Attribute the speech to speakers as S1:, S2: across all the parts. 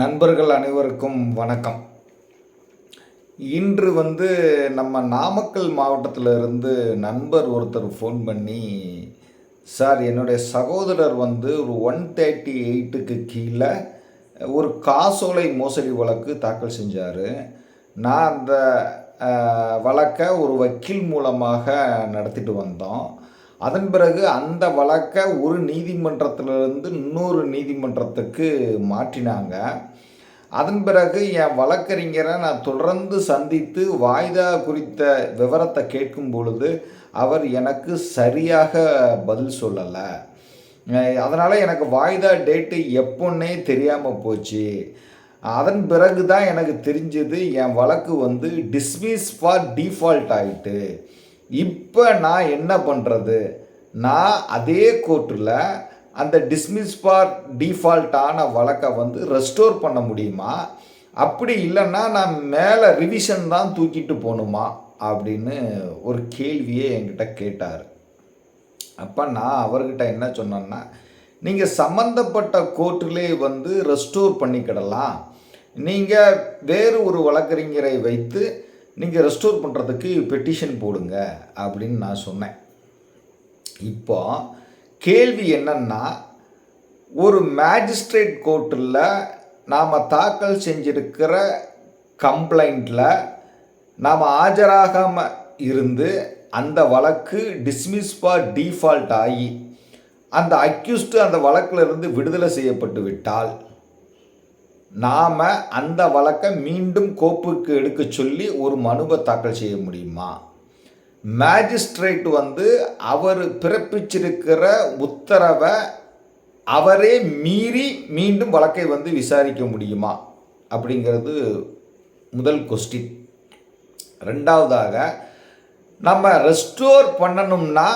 S1: நண்பர்கள் அனைவருக்கும் வணக்கம். இன்று வந்து நம்ம நாமக்கல் மாவட்டத்தில் இருந்து நண்பர் ஒருத்தர் ஃபோன் பண்ணி சார் என்னுடைய சகோதரர் வந்து ஒரு ஒன் தேர்ட்டி எயிட்டுக்கு கீழே ஒரு காசோலை மோசடி வழக்கு தாக்கல் செஞ்சார். நான் அந்த வழக்கை ஒரு வக்கீல் மூலமாக நடத்திட்டு வந்தோம். அதன் பிறகு அந்த வழக்கை ஒரு நீதிமன்றத்திலிருந்து இன்னொரு நீதிமன்றத்துக்கு மாற்றினாங்க. அதன் பிறகு என் வழக்கறிஞரை நான் தொடர்ந்து சந்தித்து வாய்தா குறித்த விவரத்தை கேட்கும் பொழுது அவர் எனக்கு சரியாக பதில் சொல்லலை. அதனால் எனக்கு வாய்தா டேட்டு எப்போன்னே தெரியாமல் போச்சு. அதன் பிறகு தான் எனக்கு தெரிஞ்சது என் வழக்கு வந்து டிஸ்மிஸ் ஃபார் டிஃபால்ட் ஆயிட்டு. இப்போ நான் என்ன பண்ணுறது நான் அதே கோர்ட்டில் அந்த டிஸ்மிஸ் ஃபார் டிஃபால்ட்டான வழக்கை வந்து ரெஸ்டோர் பண்ண முடியுமா? அப்படி இல்லைன்னா நான் மேலே ரிவிஷன் தான் தூக்கிட்டு போகணுமா? அப்படின்னு ஒரு கேள்வியே என்கிட்ட கேட்டார். அப்போ நான் அவர்கிட்ட என்ன சொன்னேன்னா நீங்கள் சம்மந்தப்பட்ட கோர்ட்டிலே வந்து ரெஸ்டோர் பண்ணிக்கிடலாம். நீங்கள் வேறு ஒரு வழக்கறிஞரை வைத்து நீங்கள் ரெஸ்டோர் பண்ணுறதுக்கு பெட்டிஷன் போடுங்க அப்படின்னு நான் சொன்னேன். இப்போ கேள்வி என்னன்னா ஒரு மேஜிஸ்ட்ரேட் கோர்ட்டில் நாம் தாக்கல் செஞ்சிருக்கிற கம்ப்ளைண்ட்டில் நாம் ஆஜராகாமல் இருந்து அந்த வழக்கு டிஸ்மிஸ் ஃபார் டிஃபால்ட் ஆகி அந்த அக்யூஸ்டு அந்த வழக்கில் இருந்து விடுதலை செய்யப்பட்டு விட்டால் நாம் அந்த வழக்கை மீண்டும் கோப்புக்கு எடுக்க சொல்லி ஒரு மனுவை தாக்கல் செய்ய முடியுமா? மேஜிஸ்ட்ரேட் வந்து அவர் பிறப்பிச்சிருக்கிற உத்தரவை அவரே மீறி மீண்டும் வழக்கை வந்து விசாரிக்க முடியுமா? அப்படிங்கிறது முதல் கொஸ்டின் ரெண்டாவதாக நம்ம ரெஸ்டோர் பண்ணணும்னா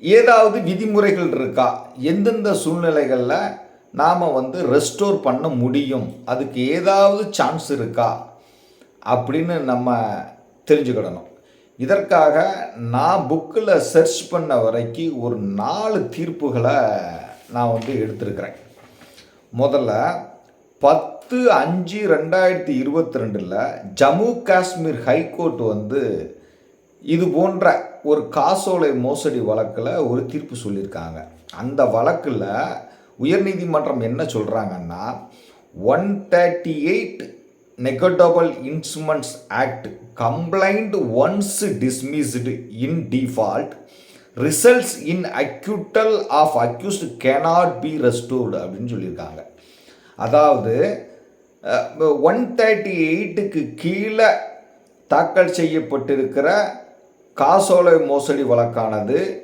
S1: ஏதாவது விதிமுறைகள் இருக்கா? எந்தெந்த சூழ்நிலைகளில் நாம் வந்து ரெஸ்டோர் பண்ண முடியும். அதுக்கு ஏதாவது சான்ஸ் இருக்கா? அப்படின்னு நம்ம தெரிஞ்சுக்கிடணும். இதற்காக நான் புக்கில் சர்ச் பண்ண வரைக்கும் ஒரு நாலு தீர்ப்புகளை நான் வந்து எடுத்திருக்கிறேன். முதல்ல பத்து அஞ்சு ரெண்டாயிரத்தி இருபத்தி ரெண்டில் ஜம்மு காஷ்மீர் ஹைகோர்ட் வந்து இது போன்ற ஒரு காசோலை மோசடி வழக்கில் ஒரு தீர்ப்பு சொல்லியிருக்காங்க. அந்த வழக்கில் உயர்நீதிமன்றம் என்ன சொல்கிறாங்கன்னா one thirty eight negotiable instruments act complaint once dismissed in default results in acquittal of accused cannot be restored அப்படின்னு சொல்லியிருக்காங்க. அதாவது ஒன் தேர்ட்டி எயிட்டுக்கு கீழே தாக்கல் செய்யப்பட்டிருக்கிற காசோலை மோசடி வழக்கானது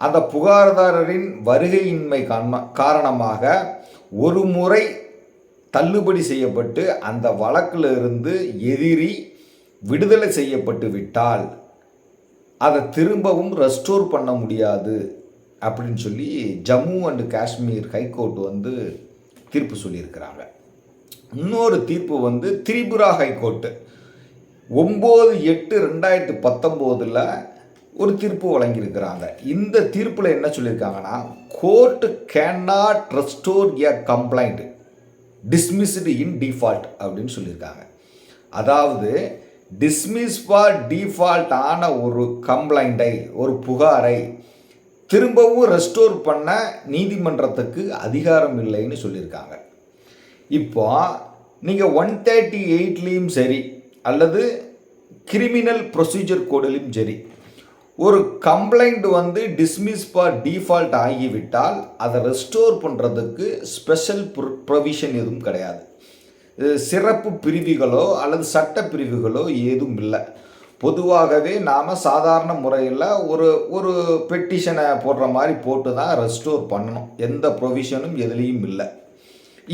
S1: அந்த புகார்தாரரின் வருகையின்மை காரண- காரணமாக ஒரு முறை தள்ளுபடி செய்யப்பட்டு அந்த வழக்கில் இருந்து எதிரி விடுதலை செய்யப்பட்டு விட்டால் அதை திரும்பவும் ரெஸ்டோர் பண்ண முடியாது அப்படின்னு சொல்லி ஜம்மு அண்ட் காஷ்மீர் ஹைகோர்ட் வந்து தீர்ப்பு சொல்லியிருக்கிறாங்க. இன்னொரு தீர்ப்பு வந்து திரிபுரா ஹைகோர்ட்டு. ஒம்பது எட்டு ரெண்டாயிரத்து பத்தொம்போதில் ஒரு தீர்ப்பு வழங்கியிருக்கிறாங்க. இந்த தீர்ப்பில் என்ன சொல்லியிருக்காங்கன்னா court can not restore a complaint dismissed in default அப்படின்னு சொல்லியிருக்காங்க. அதாவது டிஸ்மிஸ் ஃபார் டிஃபால்ட் ஆன ஒரு கம்ப்ளைண்ட்டை ஒரு புகாரை திரும்பவும் ரெஸ்டோர் பண்ண நீதிமன்றத்துக்கு அதிகாரம் இல்லைன்னு சொல்லியிருக்காங்க. இப்போ நீங்கள் ஒன் தேர்ட்டி எயிட்லேயும் சரி அல்லது கிரிமினல் ப்ரொசீஜர் கோடிலையும் சரி ஒரு கம்ப்ளைண்ட் வந்து டிஸ்மிஸ் ஃபார் டிஃபால்ட் ஆகிவிட்டால் அதை ரெஸ்டோர் பண்ணுறதுக்கு ஸ்பெஷல் ப்ரொவிஷன் எதுவும் கிடையாது. சிறப்பு பிரிவுகளோ அல்லது சட்ட பிரிவுகளோ ஏதும் இல்லை. பொதுவாகவே நாம் சாதாரண முறையில் ஒரு ஒரு பெட்டிஷனை போடுற மாதிரி போட்டு தான் ரெஸ்டோர் பண்ணணும். எந்த ப்ரொவிஷனும் எதுலேயும் இல்லை.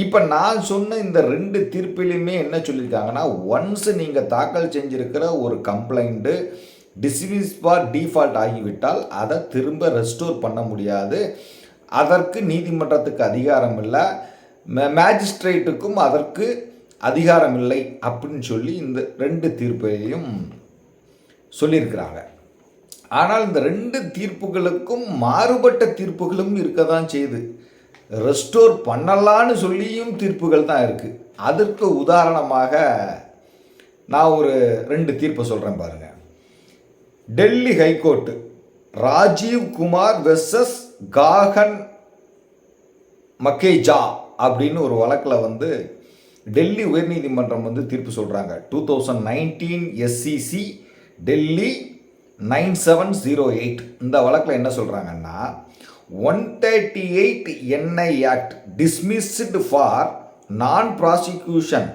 S1: இப்போ நான் சொன்ன இந்த ரெண்டு தீர்ப்பிலையுமே என்ன சொல்லியிருக்காங்கன்னா ஒன்ஸ் நீங்கள் தாக்கல் செஞ்சிருக்கிற ஒரு கம்ப்ளைண்ட்டு டிஸ்மிஸ் ஃபார் டிஃபால்ட் ஆகிவிட்டால் அதை திரும்ப ரெஸ்டோர் பண்ண முடியாது. அதற்கு நீதிமன்றத்துக்கு அதிகாரம் இல்லை மேஜிஸ்ட்ரேட்டுக்கும் அதற்கு அதிகாரம் இல்லை அப்படின்னு சொல்லி இந்த ரெண்டு தீர்ப்பையும் சொல்லியிருக்கிறாங்க. ஆனால் இந்த ரெண்டு தீர்ப்புகளுக்கும் மாறுபட்ட தீர்ப்புகளும் இருக்க தான் செய்யுது ரெஸ்டோர் பண்ணலான்னு சொல்லியும் தீர்ப்புகள் தான் இருக்குது அதற்கு உதாரணமாக நான் ஒரு ரெண்டு தீர்ப்பை சொல்கிறேன் பாருங்கள் Delhi high court. Rajiv Kumar versus Gagan Makkeja அப்படின்னு ஒரு வழக்கில் வந்து டெல்லி உயர்நீதிமன்றம் வந்து தீர்ப்பு சொல்கிறாங்க two thousand nineteen SCC Delhi nine seven zero eight. இந்த வழக்கில் என்ன சொல்கிறாங்கன்னா one thirty eight NI act dismissed for non prosecution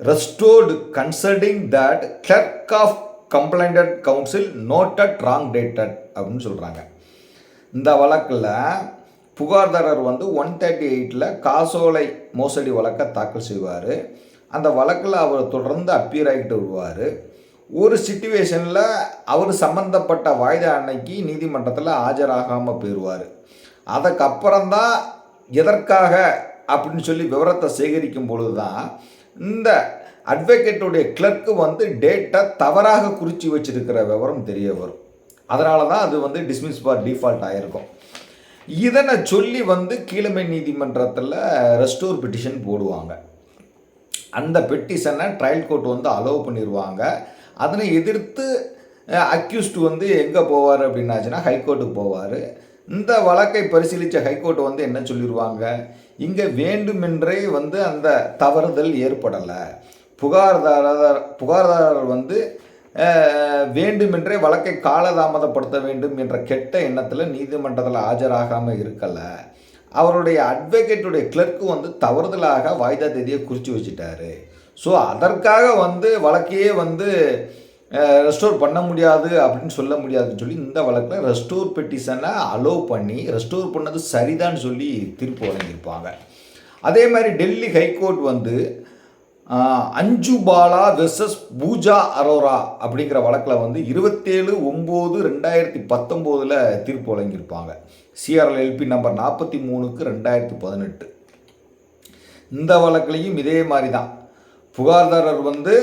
S1: restored considering that clerk of complainant's counsel noted wrong dated அப்படின்னு சொல்கிறாங்க இந்த வழக்கில் புகார்தாரர் வந்து ஒன் தேர்ட்டி எயிட்டில் காசோலை மோசடி வழக்கை தாக்கல் செய்வார். அந்த வழக்கில் அவர் தொடர்ந்து அப்பியர் ஆகிட்டு வருவார். ஒரு சுச்சுவேஷனில் அவர் சம்மந்தப்பட்ட வாய்தா அன்னைக்கு நீதிமன்றத்தில் ஆஜராகாமல் போயிடுவார் அதுக்கப்புறம்தான் எதற்காக அப்படின்னு சொல்லி விவரத்தை சேகரிக்கும் பொழுது தான் இந்த அட்வொகேட்டுடைய கிளர்க்கு வந்து டேட்டை தவறாக குறித்து வச்சிருக்கிற விவரம் தெரிய வரும். அதனால தான் அது வந்து டிஸ்மிஸ் ஃபார் டிஃபால்ட் ஆகிருக்கும் இதனை சொல்லி வந்து கீழமை நீதிமன்றத்தில் ரெஸ்டோர் பெட்டிஷன் போடுவாங்க. அந்த பெட்டிஷனை ட்ரையல் கோர்ட் வந்து அலோவ் பண்ணிடுவாங்க அதனை எதிர்த்து அக்யூஸ்டு வந்து எங்கே போவார் அப்படின்னாச்சுன்னா ஹைகோர்ட்டுக்கு போவார். இந்த வழக்கை பரிசீலித்த ஹைகோர்ட் வந்து என்ன சொல்லிடுவாங்க இங்கே வேண்டுமென்றே வந்து அந்த தவறுதல் ஏற்படலை. புகார்தாரர் புகார்தாரர் வந்து வேண்டுமென்றே வழக்கை காலதாமதப்படுத்த வேண்டும் என்ற கெட்ட எண்ணத்தில் நீதிமன்றத்தில் ஆஜராகாமல் இருக்கலை. அவருடைய அட்வொகேட்டுடைய கிளர்க்கு வந்து தவறுதலாக வாய்தா தேதியை குறித்து வச்சுட்டாரு. ஸோ அதற்காக வந்து வழக்கையே வந்து ரெஸ்டோர் பண்ண முடியாது அப்படின்னு சொல்ல முடியாதுன்னு சொல்லி இந்த வழக்கில் ரெஸ்டோர் பெட்டிஷனை அலோவ் பண்ணி ரெஸ்டோர் பண்ணது சரிதான்னு சொல்லி தீர்ப்பு வழங்கியிருப்பாங்க. அதே மாதிரி டெல்லி ஹைகோர்ட் வந்து அஞ்சு பாலா வெர்சஸ் பூஜா அரோரா அப்படிங்கிற வழக்கில் வந்து இருபத்தேழு ஒம்பது ரெண்டாயிரத்தி பத்தொம்போதில் தீர்ப்பு வழங்கியிருப்பாங்க. சிஆர்எல்எல்பி நம்பர் நாற்பத்தி மூணுக்கு ரெண்டாயிரத்தி பதினெட்டு. இந்த வழக்குலையும் இதே மாதிரி தான் புகார்தாரர் வந்து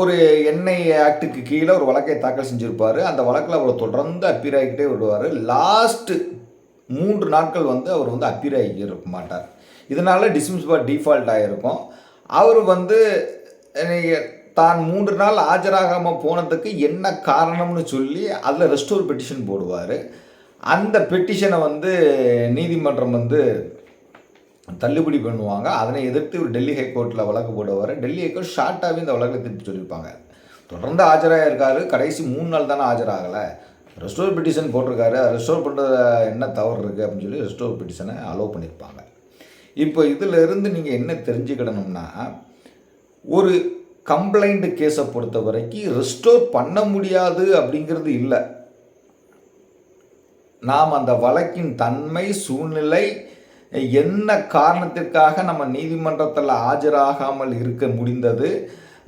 S1: ஒரு எண்ணெய் ஆக்டுக்கு கீழே ஒரு வழக்கை தாக்கல் செஞ்சுருப்பார். அந்த வழக்கில் அவர் தொடர்ந்து அப்பீர் ஆகிக்கிட்டே விடுவார் லாஸ்ட்டு மூன்று நாட்கள் வந்து அவர் வந்து அப்பீர் ஆகி இருக்க மாட்டார். இதனால் டிஸ்மிஸ் பார் டிஃபால்ட் ஆகிருக்கும் அவர் வந்து தான் மூன்று நாள் ஆஜராகாமல் போனதுக்கு என்ன காரணம்னு சொல்லி அதில் ரெஸ்டோர் பெட்டிஷன் போடுவார். அந்த பெட்டிஷனை வந்து நீதிமன்றம் வந்து தள்ளுபடி பண்ணுவாங்க. அதனை எதிர்த்து ஒரு டெல்லி ஹைகோர்ட்டில் வழக்கு போடுவார். டெல்லி ஹைகோர்ட் ஷார்ட்டாகவே இந்த வழக்கை திருப்பி சொல்லியிருப்பாங்க. தொடர்ந்து ஆஜராக இருக்காரு. கடைசி மூணு நாள் தானே ஆஜராகலை. ரெஸ்டோர் பெட்டிஷன் போட்டிருக்காரு. ரெஸ்டோர் பண்ணுறது என்ன தவறு இருக்குது அப்படின்னு சொல்லி ரெஸ்டோர் பெட்டிஷனை அலோவ் பண்ணியிருப்பாங்க. இப்போ இதில் இருந்து நீங்கள் என்ன தெரிஞ்சுக்கிடணும்னா ஒரு கம்ப்ளைண்ட் கேஸை பொறுத்த வரைக்கும் ரெஸ்டோர் பண்ண முடியாது அப்படிங்கிறது இல்லை. நாம் அந்த வழக்கின் தன்மை சூழ்நிலை என்ன காரணத்திற்காக நம்ம நீதிமன்றத்தில் ஆஜராகாமல் இருக்க முடிந்தது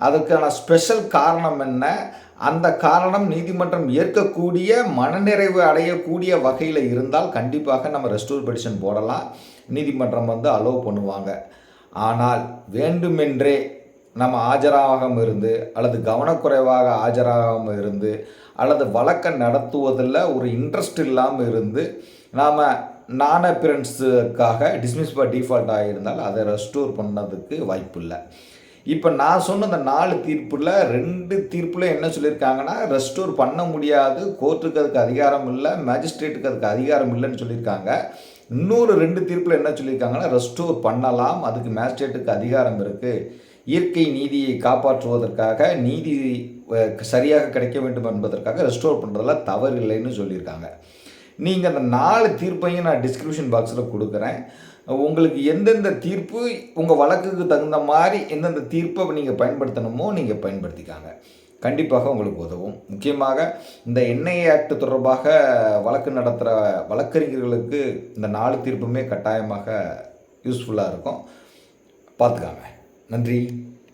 S1: அதுக்கான ஸ்பெஷல் காரணம் என்ன? அந்த காரணம் நீதிமன்றம் ஏற்கக்கூடிய மனநிறைவு அடையக்கூடிய வகையில் இருந்தால் கண்டிப்பாக நம்ம ரெஸ்டோர் பெடிஷன் போடலாம். நீதிமன்றம் வந்து அலோவ் பண்ணுவாங்க. ஆனால் வேண்டுமென்றே நம்ம ஆஜராகாமல் இருந்து அல்லது கவனக்குறைவாக ஆஜராகாமல் இருந்து அல்லது வழக்கை நடத்துவதில் ஒரு இன்ட்ரெஸ்ட் இல்லாமல் இருந்து நாம் நான் அப்பியரன்ஸுக்காக டிஸ்மிஸ் பை டிஃபால்ட் ஆகியிருந்தால் அதை ரெஸ்டோர் பண்ணதுக்கு வாய்ப்பு இல்லை இப்போ நான் சொன்ன அந்த நாலு தீர்ப்பில் ரெண்டு தீர்ப்பில் என்ன சொல்லியிருக்காங்கன்னா ரெஸ்டோர் பண்ண முடியாது கோர்ட்டுக்கு அதுக்கு அதிகாரம் இல்லை மேஜிஸ்ட்ரேட்டுக்கு அதுக்கு அதிகாரம் இல்லைன்னு சொல்லியிருக்காங்க. இன்னொரு ரெண்டு தீர்ப்பில் என்ன சொல்லியிருக்காங்கன்னா ரெஸ்டோர் பண்ணலாம் அதுக்கு மேஜிஸ்ட்ரேட்டுக்கு அதிகாரம் இருக்குது இயற்கை நீதியை காப்பாற்றுவதற்காக நீதி சரியாக கிடைக்க வேண்டும் என்பதற்காக ரெஸ்டோர் பண்ணுறதெல்லாம் தவறு இல்லைன்னு சொல்லியிருக்காங்க. நீங்கள் அந்த நாலு தீர்ப்பையும் நான் டிஸ்கிரிப்ஷன் பாக்ஸில் கொடுக்குறேன். உங்களுக்கு எந்தெந்த தீர்ப்பு உங்கள் வழக்குக்கு தகுந்த மாதிரி எந்தெந்த தீர்ப்பை நீங்கள் பயன்படுத்தணுமோ நீங்கள் பயன்படுத்திக்காங்க. கண்டிப்பாக உங்களுக்கு உதவும். முக்கியமாக இந்த என்ஐஏ ஆக்ட் தொடர்பாக வழக்கு நடத்துகிற வழக்கறிஞர்களுக்கு இந்த நாலு தீர்ப்புமே கட்டாயமாக யூஸ்ஃபுல்லாக இருக்கும். பார்த்துக்காங்க. நன்றி.